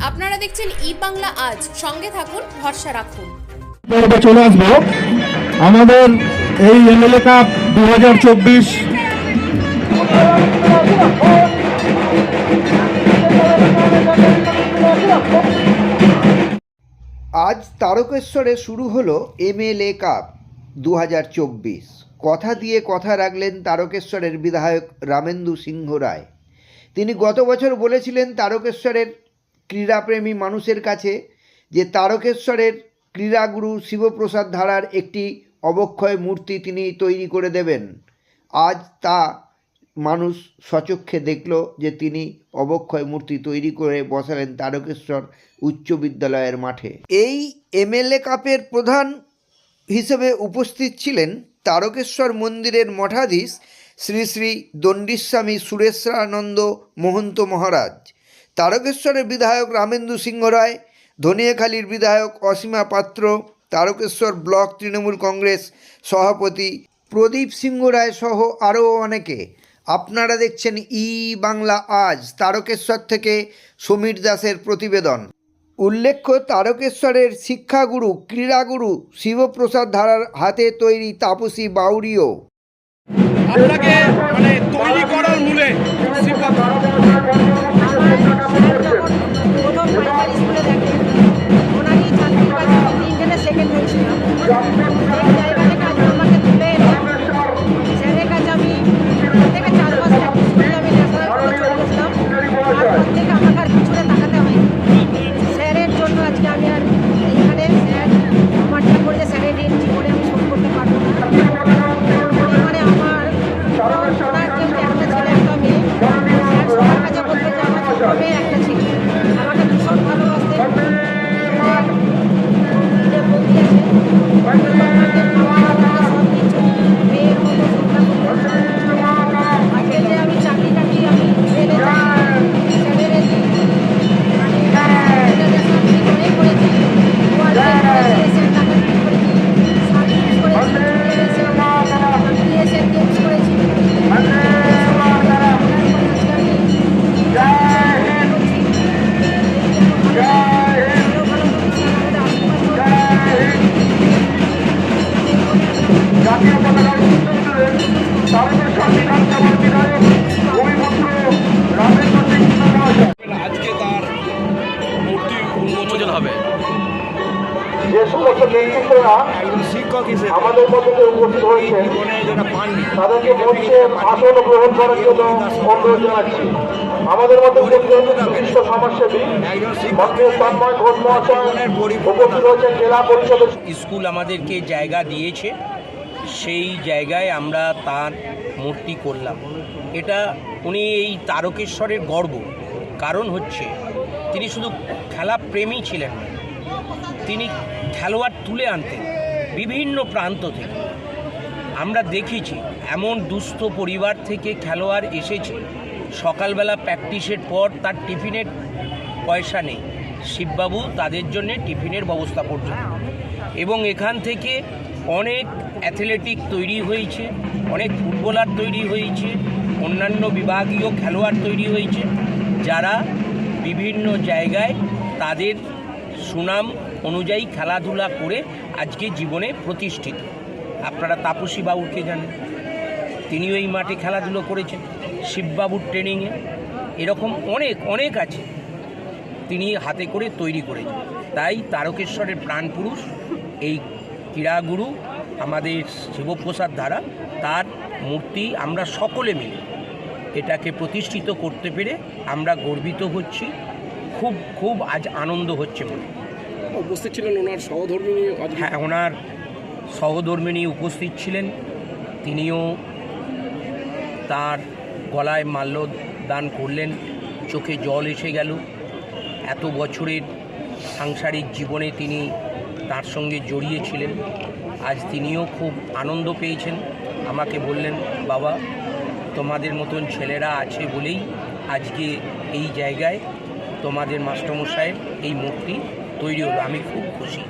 আপনারা দেখছেন ই বাংলা আজ। সঙ্গে থাকুন ভরসা রাখুন। চলে আসব আমাদের এই এমএলএ কাপ দু হাজার চব্বিশ। আজ তারকেশ্বরে শুরু হলো এমএলএ কাপ দু হাজার চব্বিশ। কথা দিয়ে কথা রাখলেন তারকেশ্বরের বিধায়ক রামেন্দু সিংহ রায়। তিনি গত বছর বলেছিলেন তারকেশ্বরের ক্রীড়াপ্রেমী মানুষের কাছে যে তারকেশ্বরের ক্রীড়াগুরু শিবপ্রসাদ ধারার একটি অবক্ষয় মূর্তি তিনি তৈরি করে দেবেন। আজ তা মানুষ সচক্ষে দেখল যে তিনি অবক্ষয় মূর্তি তৈরি করে বসালেন তারকেশ্বর উচ্চ বিদ্যালয়ের মাঠে। এই এমএলএ কাপের প্রধান হিসেবে উপস্থিত ছিলেন তারকেশ্বর মন্দিরের মঠাধীশ শ্রী শ্রী দণ্ডিস্বামী সুরেশ্বরানন্দ মহন্ত মহারাজ। তারকেশ্বরের বিধায়ক রামেন্দু সিংহ রায়, ধনিয়াখালীর বিধায়ক অসীমা পাত্র, তারকেশ্বর ব্লক তৃণমূল কংগ্রেস সভাপতি প্রদীপ সিংহ রায় সহ আরও অনেকে। আপনারা দেখছেন ই বাংলা আজ, তারকেশ্বর থেকে সমীর দাসের প্রতিবেদন। উল্লেখ্য, তারকেশ্বরের শিক্ষাগুরু, ক্রীড়াগুরু শিবপ্রসাদ ধারার হাতে তৈরি তাপসী বাউরিও আপনাকে মানে তৈরি করার মূলে শিববাবু যে আমাদের মধ্যে উপস্থিত হয়েছেন তাদেরকে মঞ্চে আসন গ্রহণ করার জন্য অনুরোধ জানাচ্ছি। আমাদের মধ্যে বিশিষ্ট সমাজসেবী তন্ময় ঘোষ মহাশয় উপস্থিত হয়েছেন জেলা পরিষদের স্কুল আমাদেরকে জায়গা দিয়েছে। সেই জায়গায় আমরা তার মূর্তি করলাম। এটা উনি এই তারকেশ্বরের গর্ব। কারণ হচ্ছে তিনি শুধু খেলা প্রেমী ছিলেন না তিনি খেলোয়াড় তুলে আনতেন বিভিন্ন প্রান্ত থেকে। আমরা দেখেছি এমন দুস্থ পরিবার থেকে খেলোয়াড় এসেছে। সকালবেলা প্র্যাকটিসের পর তার টিফিনের পয়সা নেই। শিববাবু তাদের জন্য টিফিনের ব্যবস্থা করছেন। এবং এখান থেকে অনেক অ্যাথলেটিক তৈরি হয়েছে, অনেক ফুটবলার তৈরি হয়েছে, অন্যান্য বিভাগীয় খেলোয়াড় তৈরি হয়েছে, যারা বিভিন্ন জায়গায় তাদের সুনাম অনুযায়ী খেলাধুলা করে আজকে জীবনে প্রতিষ্ঠিত। আপনারা তাপসী বাবুকে জানেন। তিনিও এই মাঠে খেলাধুলো করেছেন। শিববাবুর ট্রেনিংয়ে এরকম অনেক অনেক আছে। তিনি হাতে করে তৈরি করেছেন। তাই তারকেশ্বরের প্রাণপুরুষ এই ক্রীড়াগুরু, আমাদের শিবপ্রসাদ দ্বারা তার মূর্তি আমরা সকলে মিলে এটাকে প্রতিষ্ঠিত করতে পেরে আমরা গর্বিত হচ্ছি। খুব খুব আজ আনন্দ হচ্ছে মনে উপস্থিত ছিলেন ওনার সহধর্মী হ্যাঁ ওনার সহধর্মিনী উপস্থিত ছিলেন। তিনিও তার গলায় মাল্য দান করলেন। চোখে জল এসে গেল। এত বছরের সাংসারিক জীবনে তিনি তার সঙ্গে জড়িয়েছিলেন। আজ তিনিও খুব আনন্দ পেয়েছেন। আমাকে বললেন বাবা তোমাদের মতন ছেলেরা আছে বলেই আজকে এই জায়গায় তোমাদের মাস্টমশাইয়ের এই মূর্তি তৈরি হলো। আমি খুব খুশি।